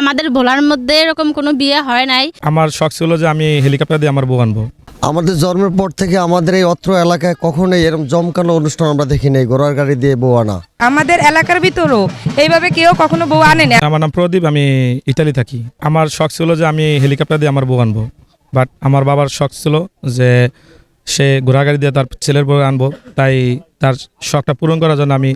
আমাদের ভোলার মধ্যে এরকম কোনো বিয়ে হয় নাই? আমার শখ ছিল যে আমি হেলিকপ্টার দিয়ে আমার বউ আনব। আমাদের জন্মের পর থেকে আমাদের এই অত্র এলাকায় কখনোই এরকম জমকানো অনুষ্ঠান আমরা দেখি নাই ঘোড়ার গাড়ি দিয়ে বউ আনা। আমাদের এলাকার ভিতরও এইভাবে কেউ কখনো বউ আনে না আমার নাম প্রদীপ আমি ইতালি থাকি। আমার শখ ছিল যে আমি হেলিকপ্টার দিয়ে আমার বউ আনব। বাট আমার বাবার শখ ছিল যে সে ঘোড়া গাড়ি দিয়ে তার ছেলের বউ আনব। তাই তার শখটা পূরণ করার জন্য আমি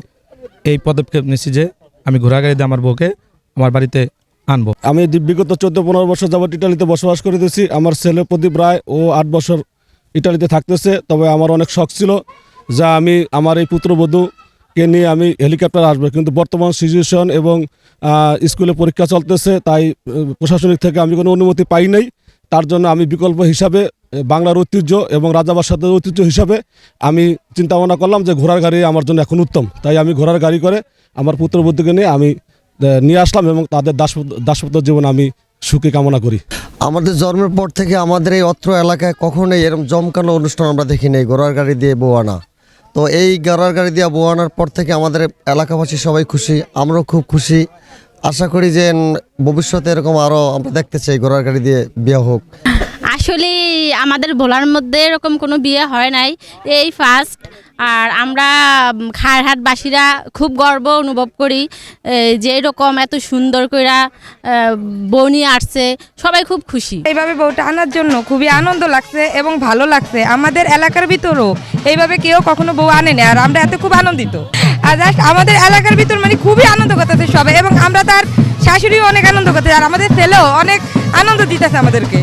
এই পদক্ষেপ নিয়েছি যে আমি ঘোড়া গাড়ি দিয়ে আমার বউকে আমার বাড়িতে আনব। আমি বিগত চোদ্দ পনেরো বছর যাবত ইটালিতে বসবাস করিতেছি আমার ছেলে প্রদীপ রায় ও আট বছর ইটালিতে থাকতেছে। তবে আমার অনেক শখ ছিল যা আমি, আমার এই পুত্রবধূকে নিয়ে আমি হেলিকপ্টার আসব। কিন্তু বর্তমান সিচুয়েশন এবং স্কুলে পরীক্ষা চলতেছে, তাই প্রশাসনিক থেকে আমি কোনো অনুমতি পাই নাই। তার জন্য আমি বিকল্প হিসাবে বাংলার ঐতিহ্য এবং রাজাবাসাদের ঐতিহ্য হিসাবে আমি চিন্তা ভাবনা করলাম যে ঘোড়ার গাড়ি আমার জন্য এখন উত্তম। তাই আমি ঘোড়ার গাড়ি করে আমার পুত্রবধূকে নিয়ে আমি নিয়ে আসলাম এবং তাদের দাস দাসপত্র জীবন আমি সুখী কামনা করি। আমাদের জন্মের পর থেকে আমাদের এই অত্র এলাকায় কখনোই এরকম জমকানো অনুষ্ঠান আমরা দেখি নাই ঘোড়ার গাড়ি দিয়ে বউ আনা। তো এই ঘোড়ার গাড়ি দিয়ে বউ আনার পর থেকে আমাদের এলাকাবাসী সবাই খুশি আমরাও খুব খুশি। আশা করি যে ভবিষ্যতে এরকম আরও আমরা দেখতে চাই ঘোড়ার গাড়ি দিয়ে বিয়ে হোক। আসলে আমাদের ভোলার মধ্যে এরকম কোনো বিয়ে হয় নাই। এই ফার্স্ট আর আমরা খারহাটবাসীরা খুব গর্ব অনুভব করি যে এরকম এত সুন্দর কইরা বউ নিয়ে আসছে। সবাই খুব খুশি। এইভাবে বউটা আনার জন্য খুবই আনন্দ লাগছে এবং ভালো লাগছে। আমাদের এলাকার ভিতরও এইভাবে কেউ কখনো বউ আনে না আর আমরা এত খুব আনন্দিত। আর জাস্ট আমাদের এলাকার ভিতর মানে খুবই আনন্দ করতেছে সবাই এবং আমরা তার শাশুড়িও অনেক আনন্দ করতেছে আর আমাদের ছেলেও অনেক আনন্দ দিতেছে আমাদেরকে।